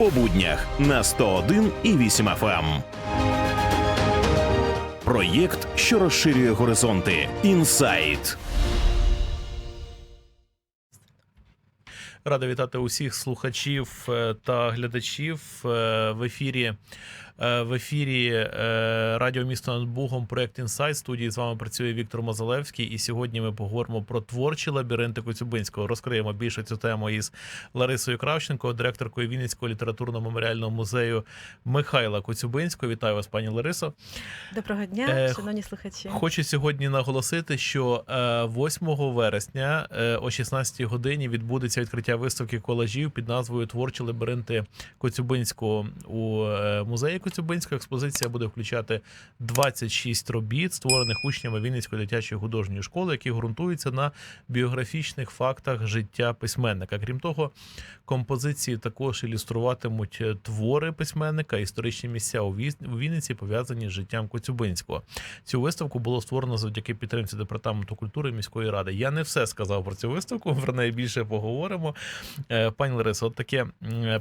По буднях на 101 і 8 FM. Проєкт, що розширює горизонти. Інсайт. Рада вітати усіх слухачів е, та глядачів е, в ефірі. Е, В ефірі е, Радіо місто над Бугом, проект Інсайт. Студії з вами працює Віктор Мозалевський. І сьогодні ми поговоримо про творчі лабіринти Коцюбинського. Розкриємо більше цю тему із Ларисою Кравченко, директоркою Вінницького літературно-меморіального музею Михайла Коцюбинського. Вітаю вас, пані Ларисо. Доброго дня, Е, шановні слухачі. Хочу сьогодні наголосити, що е, 8 вересня о 16 годині відбудеться відкриття виставки колажів під назвою Творчі лабіринти Коцюбинського у музеї Коцюбинського. Експозиція буде включати 26 робіт, створених учнями Вінницької дитячої художньої школи, які ґрунтуються на біографічних фактах життя письменника. Крім того, композиції також ілюструватимуть е, твори письменника, історичні місця у Вінниці пов'язані з життям Коцюбинського. Цю виставку було створено завдяки підтримці департаменту культури міської ради. Я не все сказав про цю виставку. Про неї більше поговоримо. Е, Пані Ларисо, от таке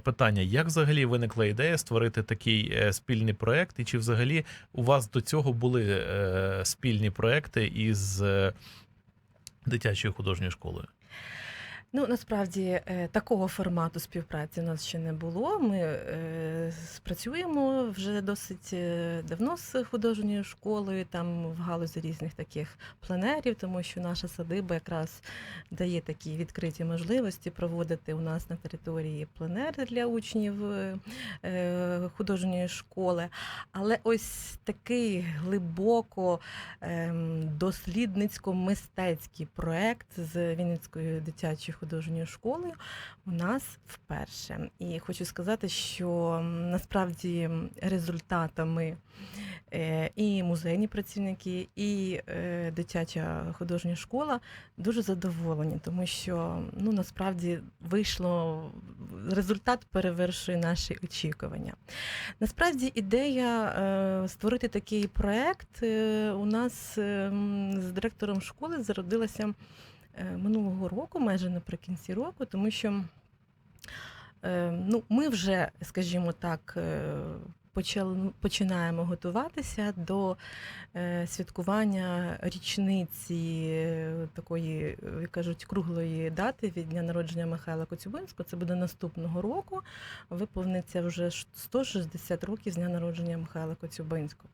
питання: як взагалі виникла ідея створити такий е, спільний проект? І чи взагалі у вас до цього були е, спільні проекти із е, дитячою художньою школою? Ну насправді е, такого формату співпраці у нас ще не було. Ми е, спрацюємо вже досить е, давно з художньою школою, там в галузі різних таких пленерів, тому що наша садиба якраз дає такі відкриті можливості проводити у нас на території пленери для учнів е, е, художньої школи. Але ось такий глибоко ем, дослідницько-мистецький проект з Вінницькою дитячою художньою школою у нас вперше. І хочу сказати, що насправді результатами е, і музейні працівники, і е, дитяча художня школа дуже задоволені, тому що ну насправді вийшло результат перевершує наші очікування. Насправді ідея е, створити такий проект у нас е, з директором школи зародилася минулого року, майже наприкінці року, тому що е, ну, ми вже, скажімо так, е, починаємо готуватися до е, святкування річниці е, такої, е, як кажуть, круглої дати від дня народження Михайла Коцюбинського. Це буде наступного року. Виповниться вже ш- 160 років з дня народження Михайла Коцюбинського.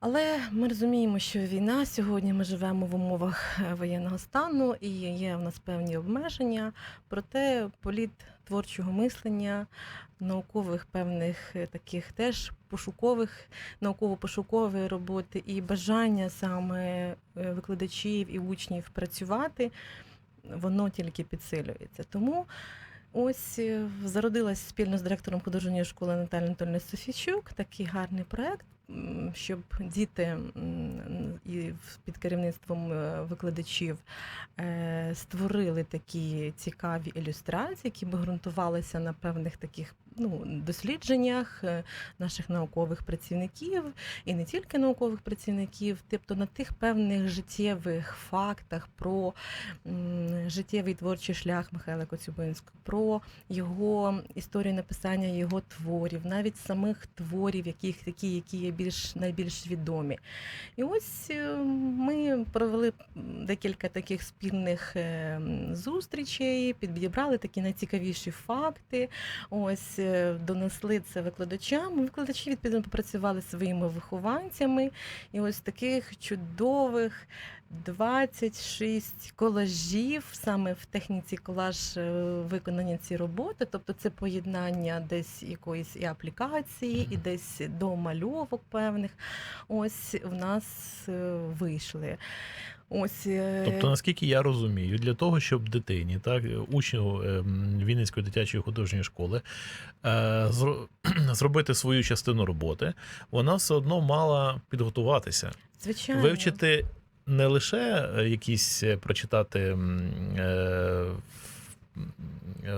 Але ми розуміємо, що війна сьогодні ми живемо в умовах е, воєнного стану і є в нас певні обмеження. Проте політ творчого мислення, наукових певних е, таких теж пошукових, науково-пошукової роботи і бажання саме е, викладачів і учнів працювати, воно тільки підсилюється. Тому. Ось зародилась спільно з директором художньої школи Наталією Анатольовною Софійчук такий гарний проект, щоб діти і під керівництвом е, викладачів е, створили такі цікаві ілюстрації, які би ґрунтувалися на певних таких ну, дослідженнях е, наших наукових працівників, і не тільки наукових працівників, тобто на тих певних життєвих фактах про життєвий творчий шлях Михайла Коцюбинського, про його історію написання його творів, навіть самих творів, яких такі, які є більш найбільш відомі. І ось е, ми провели декілька таких спільних е, зустрічей, підібрали такі найцікавіші факти. Ось е, донесли це викладачам. Викладачі відповідно попрацювали своїми вихованцями. І ось таких чудових 26 колажів саме в техніці колаж е, виконані ці роботи. Тобто це поєднання десь якоїсь і аплікації, і десь до мальовок певних. Ось в нас е, вийшли. Ось е, Тобто, наскільки я розумію, для того, щоб дитині, так, учню ем, Вінницької дитячої художньої школи, зробити свою частину роботи, вона все одно мала підготуватися, звичайно. вивчити не лише е, якісь е, прочитати е,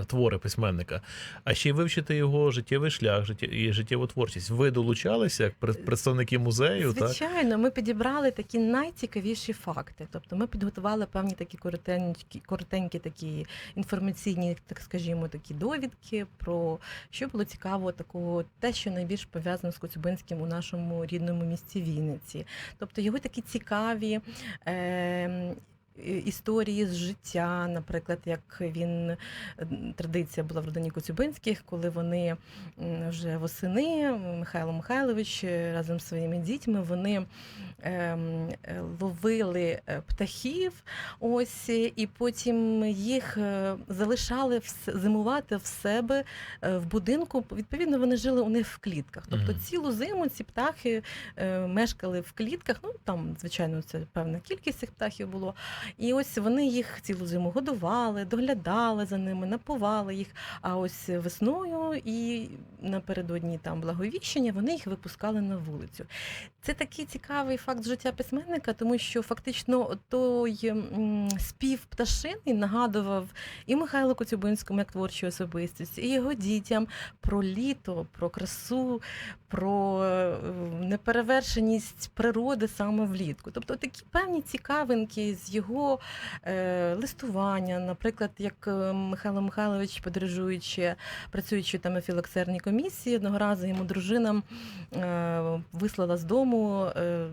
твори письменника, а ще й вивчити його життєвий шлях, і життєву творчість. Ви долучалися як пред- представники музею, так? Звичайно, ми підібрали такі найцікавіші факти. Тобто ми підготували певні такі коротенькі, коротенькі такі інформаційні, так скажімо, такі довідки про що було цікаво такого, те, що найбільш пов'язано з Коцюбинським у нашому рідному місті Вінниці. Тобто його такі цікаві. Е- Історії з життя, наприклад, як він традиція була в родині Коцюбинських, коли вони вже восени Михайло Михайлович е, разом з своїми дітьми вони ем, е, ловили е, птахів, ось і потім їх залишали зимувати в себе в будинку. Відповідно, вони жили у них в клітках. Тобто цілу зиму ці птахи мешкали в клітках. Ну там, звичайно, це певна кількість цих птахів було. І ось вони їх цілу зиму годували, доглядали за ними, напували їх. А ось весною і напередодні там благовіщення вони їх випускали на вулицю. Це такий цікавий факт життя письменника, тому що фактично той спів пташини нагадував і Михайлу Коцюбинському як творчій особистості, і його дітям про літо, про красу, про е, неперевершеність природи саме влітку. Тобто такі певні цікавинки з його е, листування, наприклад, як е, Михайло Михайлович, подорожуючи, працюючи там у філоксерній комісії, одного разу йому дружина е, вислала з дому. Е,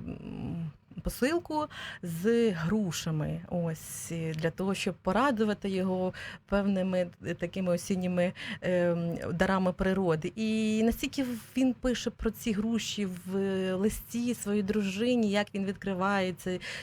Посилку з грушами, ось для того, щоб порадувати його певними е, такими осінніми е, дарами природи. І настільки він пише про ці груші в е, листі своїй дружині, як він відкриває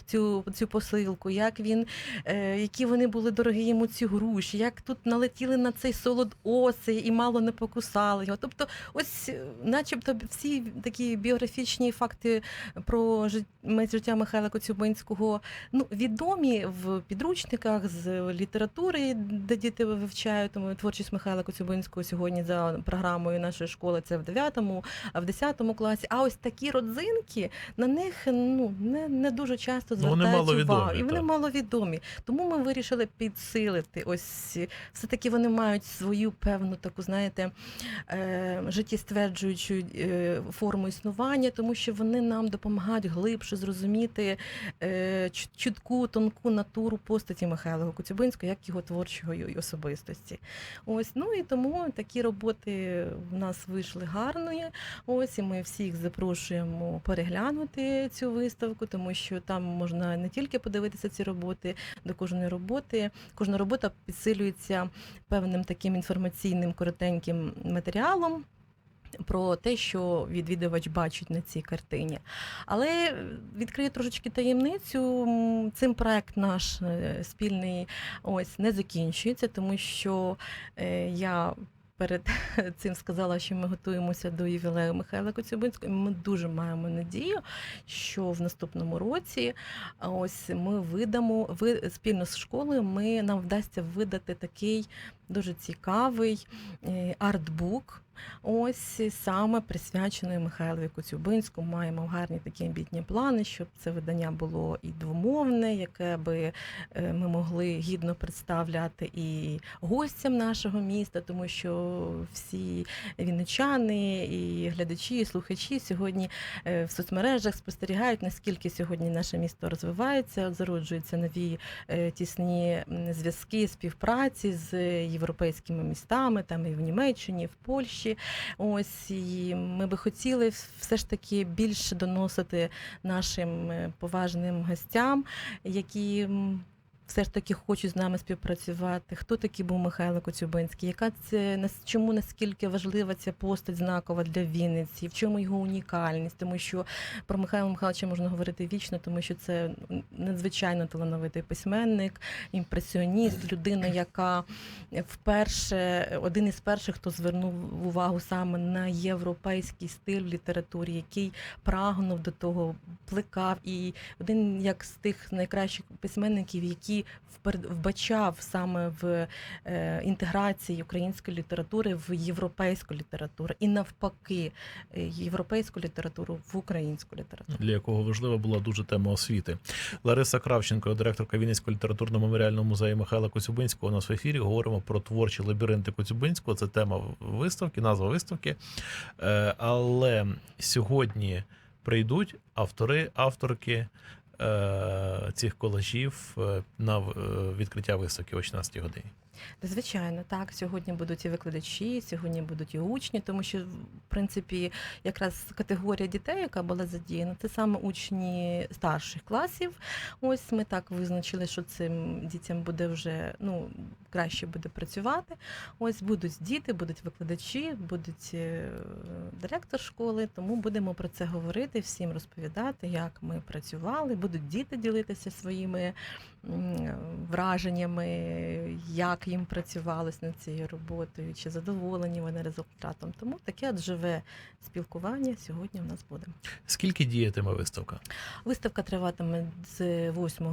цю, цю посилку, як він, е, які вони були дорогі йому ці груші, як тут налетіли на цей солод оси і мало не покусали його. Тобто, ось, е, начебто, всі такі біографічні факти про жит- ми- життя Михайла Коцюбинського ну, відомі в підручниках з літератури, де діти вивчають тому творчість Михайла Коцюбинського сьогодні за програмою нашої школи. Це в 9 а в 10 класі. А ось такі родзинки на них ну не, не дуже часто Ну, вони звертають маловідомі, увагу. І вони так. маловідомі. Тому ми вирішили підсилити. Ось все таки вони мають свою певну таку, знаєте, е, життєстверджуючу е, форму існування, тому що вони нам допомагають глибше зрозуміти е, чу- чутку, тонку натуру постаті Михайла Коцюбинського, як його творчої особистості. Ось ну і тому такі роботи в нас вийшли гарної. Ось і ми всіх запрошуємо переглянути цю виставку, тому що там можна не тільки подивитися ці роботи до кожної роботи. Кожна робота підсилюється певним таким інформаційним коротеньким матеріалом. Про те, що відвідувач бачить на цій картині. Але відкрию трошечки таємницю. Цим проект наш е, спільний ось не закінчується, тому що е, я перед цим сказала, що ми готуємося до ювілею Михайла Коцюбинського. Ми дуже маємо надію, що в наступному році ось ми видамо ви спільно з школою. Ми нам вдасться видати такий дуже цікавий е, артбук. Ось саме присвячений Михайлові Коцюбинському. Маємо гарні такі амбітні плани, щоб це видання було і двомовне, яке би е, ми могли гідно представляти і гостям нашого міста, тому що всі вінничани, і глядачі, і слухачі сьогодні е, в соцмережах спостерігають, наскільки сьогодні наше місто розвивається, зароджуються нові тісні зв'язки співпраці з європейськими містами, там і в Німеччині, і в Польщі. Ось і ми би хотіли все ж таки більше доносити нашим е, поважним гостям, які. Все ж таки хочуть з нами співпрацювати. Хто такий був Михайло Коцюбинський? Яка це чому наскільки важлива ця постать знакова для Вінниці? В чому його унікальність? Тому що про Михайла Михайловича можна говорити вічно, тому що це надзвичайно талановитий письменник, імпресіоніст, людина, яка вперше один із перших, хто звернув увагу саме на європейський стиль в літературі, який прагнув до того, плекав, і один як з тих найкращих письменників, які який вбачав саме в е, інтеграції української літератури в європейську літературу і навпаки е, європейську літературу в українську літературу. для якого важлива була дуже тема освіти. Лариса Кравченко, директорка Вінницького літературно-меморіального музею Михайла Коцюбинського. У нас в ефірі говоримо про творчі лабіринти Коцюбинського. Це тема виставки, назва виставки. Е, Але сьогодні прийдуть автори, авторки. Е, Цих колажів е, на е, відкриття виставки о 16 годині. Звичайно, так. Сьогодні будуть і викладачі, сьогодні будуть і учні, тому що, в принципі, якраз категорія дітей, яка була задіяна, це саме учні старших класів. Ось ми так визначили, що цим дітям буде вже ну, краще буде працювати. Ось будуть діти, будуть викладачі, будуть е, директор школи, тому будемо про це говорити, всім розповідати, як ми працювали. Будуть діти ділитися своїми враженнями, як їм працювалось над цією роботою, чи задоволені вони результатом. Тому таке от живе спілкування сьогодні в нас буде. Скільки діятиме виставка? Виставка триватиме з 8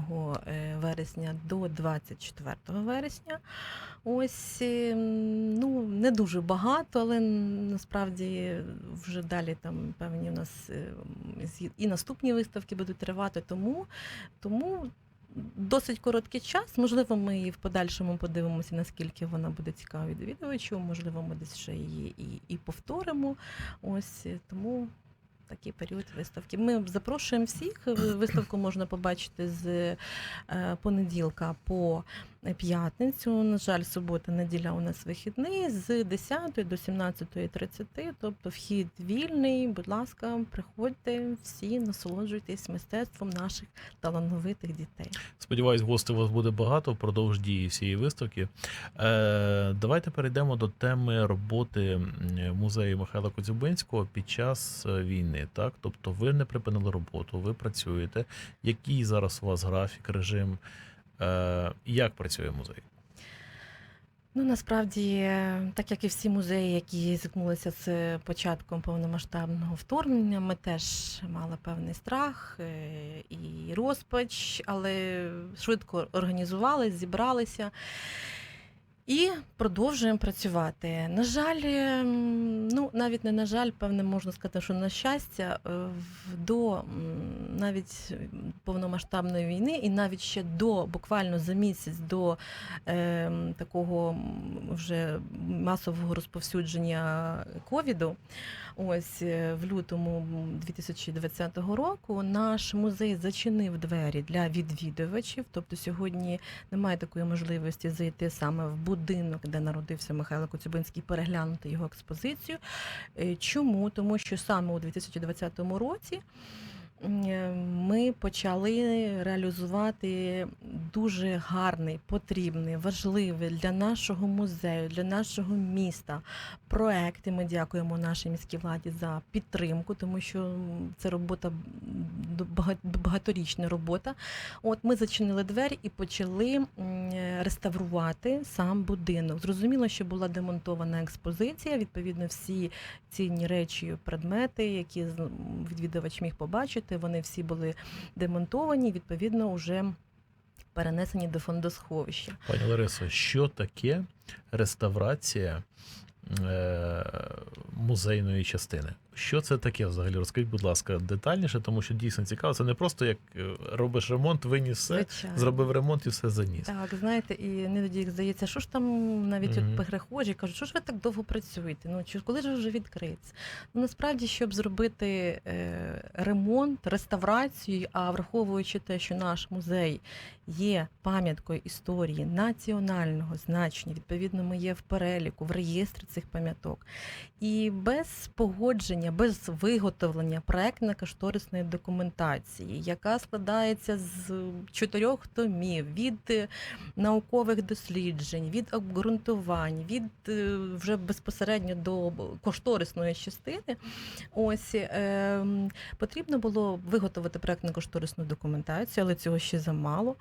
е, вересня до 24 вересня. Ось ем, ну не дуже багато, але насправді вже далі там певні у нас е, і наступні виставки будуть тривати. Тому, тому досить короткий час. Можливо, ми і в подальшому подивимося, наскільки вона буде цікава відвідувачу. Можливо, ми десь ще її і, і повторимо. Ось е, тому. Такий період виставки. Ми запрошуємо всіх. Виставку можна побачити з е, понеділка по п'ятницю. На жаль, субота, неділя у нас вихідний з 10 до 17.30, тобто вхід вільний. Будь ласка, приходьте всі, насолоджуйтесь мистецтвом наших талановитих дітей. Сподіваюсь, гостей у вас буде багато впродовж дії всієї виставки. Е, давайте перейдемо до теми роботи музею Михайла Коцюбинського під час е, війни. Так, тобто, ви не припинили роботу, ви працюєте. Який зараз у вас графік, режим? Е, як працює музей? Ну насправді, так як і всі музеї, які зіткнулися з початком повномасштабного вторгнення, ми теж мали певний страх е, і розпач, але швидко організувалися, зібралися. І продовжуємо працювати. На жаль, ем, ну навіть не на жаль, певне можна сказати, що на щастя, е, до навіть повномасштабної війни, і навіть ще до буквально за місяць до е, такого вже масового розповсюдження ковіду. Ось е, в лютому 2020 року наш музей зачинив двері для відвідувачів. Тобто сьогодні немає такої можливості зайти саме в будинок, де народився Михайло Коцюбинський, переглянути його експозицію. Е, Чому? Тому що саме у 2020 році. М, Ми почали реалізувати дуже гарний, потрібний, важливий для нашого музею, для нашого міста проект. І ми дякуємо нашій міській владі за підтримку, тому що це робота багаторічна робота. От ми зачинили двері і почали реставрувати сам будинок. Зрозуміло, що була демонтована експозиція. Відповідно, всі цінні речі, предмети, які відвідувач міг побачити, вони всі були демонтовані. Відповідно, вже перенесені до фондосховища. Пані Ларисо, що таке реставрація музейної частини? Що це таке взагалі? Розкажіть, будь ласка, детальніше, тому що дійсно цікаво. Це не просто як е, робиш ремонт, виніс все, Звичайно. зробив ремонт і все заніс. Так, знаєте, і іноді здається, що ж там навіть от перехожі кажуть, що ж ви так довго працюєте? Ну чи коли ж вже відкриється? Ну насправді, щоб зробити е, ремонт, реставрацію, а враховуючи те, що наш музей є пам'яткою історії національного значення, відповідно, ми є в переліку, в реєстрі цих пам'яток. І без погодження, без виготовлення проектно-кошторисної документації, яка складається з чотирьох томів від е, наукових досліджень, від обґрунтувань, від е, вже безпосередньо до кошторисної частини. Ось е, потрібно було виготовити проектно-кошторисну документацію, але цього ще замало.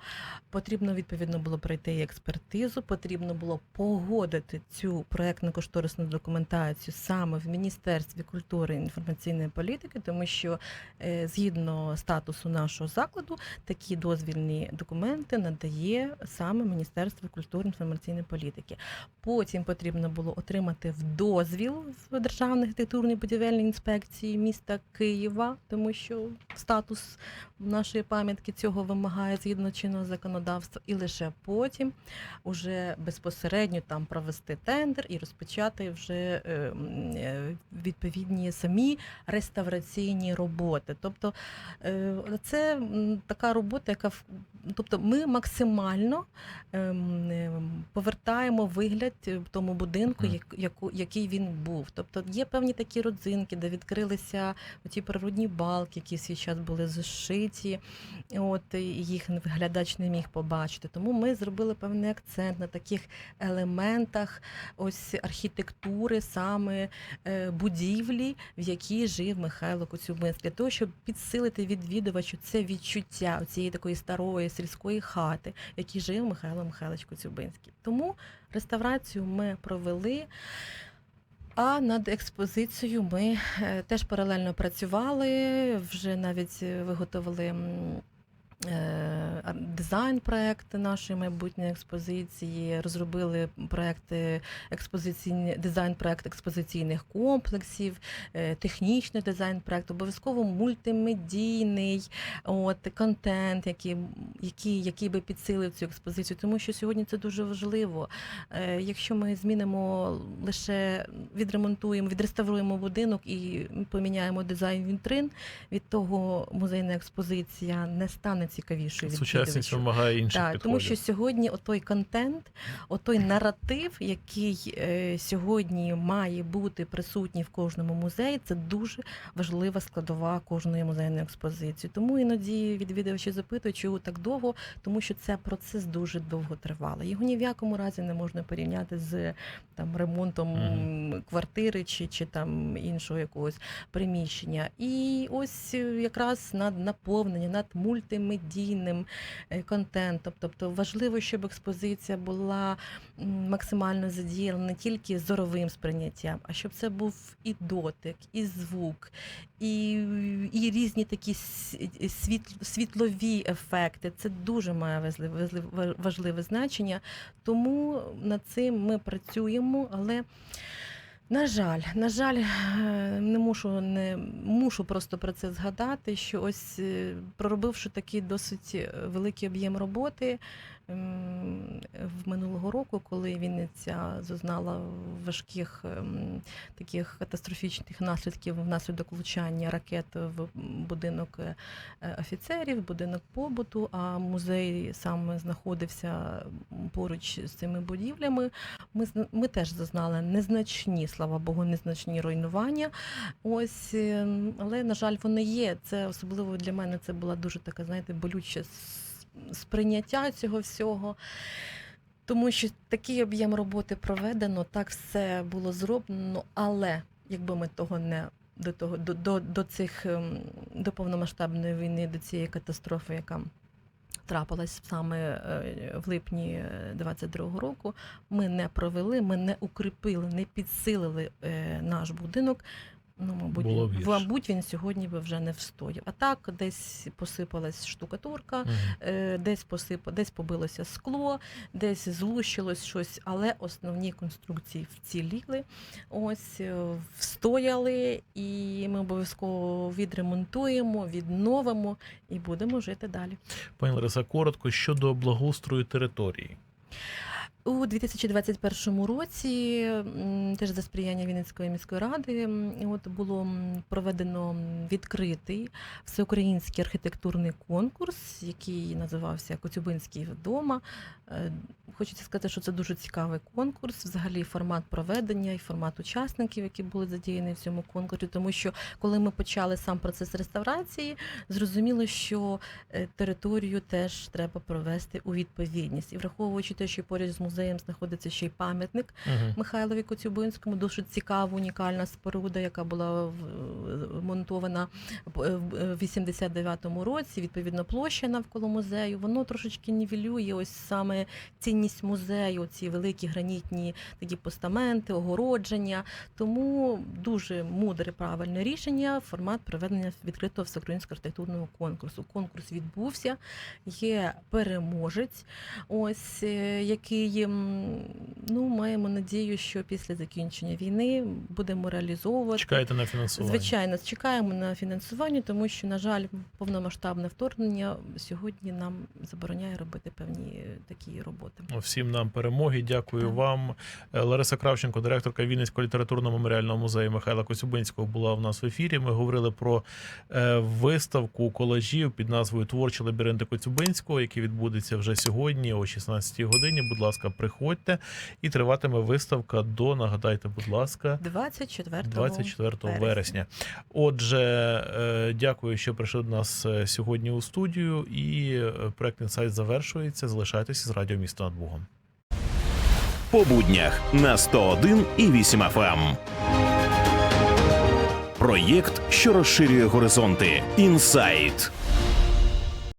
Потрібно відповідно було пройти експертизу, потрібно було погодити цю проектно-кошторисну документацію саме в Міністерстві культури і інформаційної політики, тому що е, згідно статусу нашого закладу такі дозвільні документи надає саме Міністерство культури і інформаційної політики. Потім потрібно було отримати в дозвіл в Державній архітектурній будівельній інспекції міста Києва, тому що статус нашої пам'ятки цього вимагає згідно чинного законодавства, і лише потім уже безпосередньо там провести тендер і розпочати вже е, м, е, відповідні самі реставраційні роботи. Тобто е, це така робота, яка тобто ми максимально ем, ем, повертаємо вигляд е, тому будинку, який він був. Тобто є певні такі родзинки, де відкрилися ті природні балки, які в свій час були зашиті. От їх глядач не міг побачити. Тому ми зробили певний акцент на таких елементах ось архітектури, саме е, будівлі, в якій жив Михайло Коцюбинський, для того, щоб підсилити відвідувачу це відчуття цієї такої старої сільської хати, в якій жив Михайло Михайлович Коцюбинський. Тому реставрацію ми провели. А над експозицією ми е, теж паралельно працювали, вже навіть е, виготовили е, а- дизайн-проект нашої майбутньої експозиції, розробили проекти експозиційні дизайн-проект експозиційних комплексів, е, технічний дизайн-проект, обов'язково мультимедійний от, контент, який, який, який би підсилив цю експозицію, тому що сьогодні це дуже важливо. Е, Якщо ми змінимо лише відремонтуємо, відреставруємо будинок і поміняємо дизайн вітрин, від того музейна експозиція не стане цікавішою. Сучасність відвідувачу. вимагає інших Так, підходів. тому що сьогодні отой контент, отой наратив, який е, сьогодні має бути присутній в кожному музеї, це дуже важлива складова кожної музейної експозиції. Тому іноді відвідувачі запитують, чого так довго, тому що це процес дуже довго тривалий. Його ні в якому разі не можна порівняти з там ремонтом Мгм. квартири чи, чи там іншого якогось приміщення. І ось якраз над наповненням, над мультимедійним е, контентом. Тобто важливо, щоб експозиція була максимально задіяна не тільки зоровим сприйняттям, а щоб це був і дотик, і звук, і, і різні такі світлові ефекти. Це дуже має важливе значення. Тому над цим ми працюємо, але. На жаль, на жаль, е, не мушу не мушу просто про це згадати. Що ось е, проробивши такий досить е, великий об'єм роботи в минулого року, коли Вінниця зазнала важких ем, таких катастрофічних наслідків внаслідок влучання ракет в будинок е, офіцерів, будинок побуту. А музей саме знаходився поруч з цими будівлями. Ми ми теж зазнали незначні, слава Богу, незначні руйнування. Ось, е, але на жаль, вони є. Це особливо для мене це була дуже така, знаєте, болюче с- сприйняття цього всього. Тому що такий об'єм роботи проведено, так все було зроблено, але якби ми того не до того до, до, до цих ем, до повномасштабної війни, до цієї катастрофи, яка трапилась саме е, в липні 22-го року, ми не провели, ми не укріпили, не підсилили е, наш будинок. Ну, мабуть, Було б мабуть, він сьогодні би вже не встояв. А так, десь посипалась штукатурка, е, десь посип, десь побилося скло, десь злущилось щось, але основні конструкції вціліли, ось е, встояли, і ми обов'язково відремонтуємо, відновимо і будемо жити далі. Пані Лариса, коротко щодо благоустрою території. У 2021 році теж за сприяння Вінницької міської ради от було проведено відкритий всеукраїнський архітектурний конкурс, який називався Коцюбинський вдома. Е, Хочеться сказати, що це дуже цікавий конкурс. Взагалі формат проведення і формат учасників, які були задіяні в цьому конкурсі. Тому що коли ми почали сам процес реставрації, зрозуміло, що е, територію теж треба провести у відповідність. І враховуючи те, що поряд з музеєм музеєм знаходиться ще й пам'ятник Мгм. Михайлові Коцюбинському. Дуже цікава, унікальна споруда, яка була вмонтована в в 89-му році. Відповідно, площа навколо музею. Воно трошечки нівелює ось саме цінність музею, ці великі гранітні такі постаменти, огородження. Тому дуже мудре правильне рішення. Формат проведення відкритого всеукраїнського архітектурного конкурсу. Конкурс відбувся, є переможець. Ось е, який ну маємо надію, що після закінчення війни будемо реалізовувати. Чекаєте на фінансування? Звичайно, чекаємо на фінансування, тому що, на жаль, повномасштабне вторгнення сьогодні нам забороняє робити певні е, такі роботи. Всім нам перемоги. Дякую Так. вам. Е, Лариса Кравченко, директорка Вінницького літературного меморіального музею Михайла Коцюбинського, була в нас в ефірі. Ми говорили про е, виставку колажів під назвою Творчі лабіринти Коцюбинського, який відбудеться вже сьогодні о 16 годині. Будь ласка, приходьте. І триватиме виставка до нагадайте, будь ласка. 24 24 вересня. Отже, е, дякую, що прийшли до нас е, сьогодні у студію. І е, проект інсайт завершується. Залишайтеся з радіо місто над Богом. По буднях на 101 і 8 FM. Проєкт, що розширює горизонти. Інсайт.